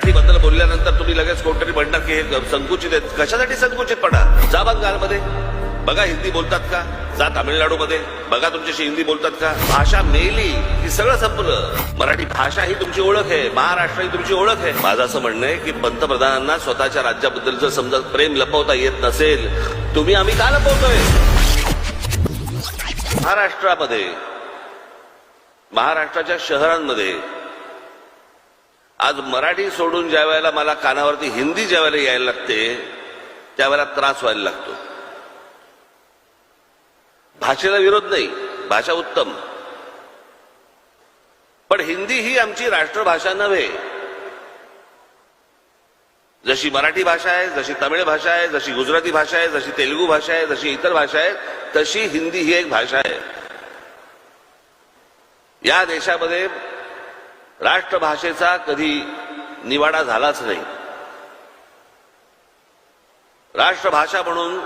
मराठीबद्दल बोलल्यानंतर तुम्ही लगेच कोणतरी म्हणणार की हे संकुचित आहेत. कशासाठी संकुचितपणा जा बंगालमध्ये बघा हिंदी बोलतात का? जा तामिळनाडूमध्ये. बघा तुमच्याशी हिंदी बोलतात का? भाषा मेली की सगळं संपलं. मराठी भाषा ही तुमची ओळख आहे. महाराष्ट्र ही तुमची ओळख आहे. माझं असं म्हणणं आहे की पंतप्रधानांना स्वतःच्या राज्याबद्दल जर समजा प्रेम लपवता येत नसेल तुम्ही आम्ही का लपवतोय? महाराष्ट्रामध्ये महाराष्ट्राच्या शहरांमध्ये आज मराठी सोडून ज्या वेळेला मला कानावरती हिंदी ज्या वेळेला यायला लागते त्यावेळेला त्रास व्हायला लागतो. भाषेला विरोध नाही भाषा उत्तम. पण हिंदी ही आमची राष्ट्रभाषा नव्हे. जशी मराठी भाषा आहे जशी तमिळ भाषा आहे जशी गुजराती भाषा आहे जशी तेलुगू भाषा आहे जशी इतर भाषा आहे तशी हिंदी ही एक भाषा आहे. या देशामध्ये राष्ट्रभाषेचा कधी निवाडा झालाच नाही. राष्ट्रभाषा म्हणून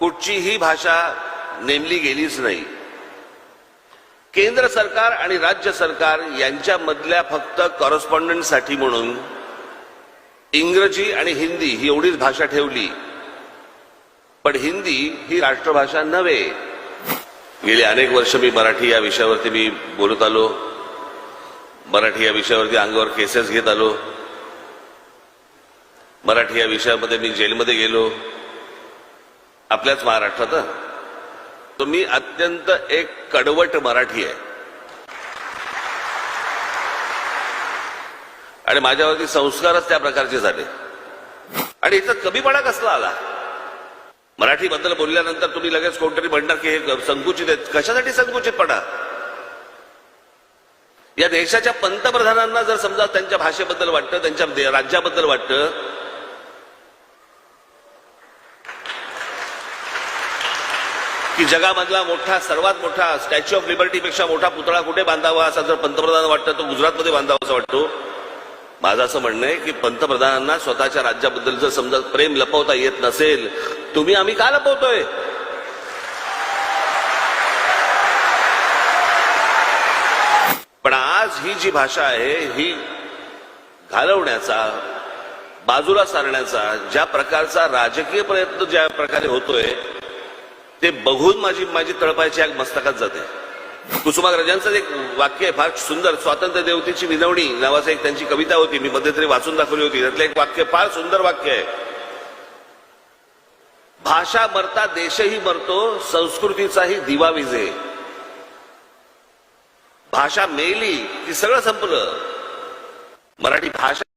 कुठचीही भाषा नेमली गेलीच नाही. केंद्र सरकार आणि राज्य सरकार यांच्यामधल्या फक्त कॉरस्पॉन्डंटसाठी म्हणून इंग्रजी आणि हिंदी ही एवढीच भाषा ठेवली. पण हिंदी ही राष्ट्रभाषा नव्हे. गेली अनेक वर्ष मी मराठी या विषयावरती मी बोलत आलो. मराठी या विषयावरती अंगावर केसेस घेत आलो. मराठी या विषयामध्ये मी जेलमध्ये गेलो. आपल्याच महाराष्ट्रात हं. तो मी अत्यंत एक कडवट मराठी आहे. आणि माझ्यावरती संस्कारच त्या प्रकारचे झाले. आणि इथं कमीपणा कसला आला? मराठीबद्दल बोलल्यानंतर तुम्ही लगेच कोणतरी म्हणणार की हे संकुचित आहेत. कशासाठी संकुचितपणा? या देशाच्या पंतप्रधानांना जर समजा त्यांच्या भाषेबद्दल वाटतं त्यांच्या राज्याबद्दल वाटतं की जगामधला मोठा सर्वात मोठा स्टॅच्यू ऑफ लिबर्टीपेक्षा मोठा पुतळा कुठे बांधावा असा जर पंतप्रधान वाटतं तो गुजरातमध्ये बांधावा असं वाटतो. माझं असं म्हणणं आहे की पंतप्रधानांना स्वतःच्या राज्याबद्दल जर समजा प्रेम लपवता येत नसेल तुम्ही आम्ही का लपवतोय पण आज ही जी भाषा आहे ही घालवण्याचा बाजूला सारण्याचा ज्या प्रकारचा राजकीय प्रयत्न ज्या प्रकारे होतोय ते बघून माझी माझी तळपायची आग मस्तकात जाते. कुसुमाग्रजांचं एक वाक्य आहे फार सुंदर स्वातंत्र्य देवतेची विनवणी नावाचं एक त्यांची कविता होती मी मध्यंतरी वाचून दाखवली होती. त्यातलं एक वाक्य फार सुंदर वाक्य आहे. भाषा मरता देशही मरतो संस्कृतीचाही दिवा विजे. भाषा मेली की सगळं संपलं. मराठी भाषा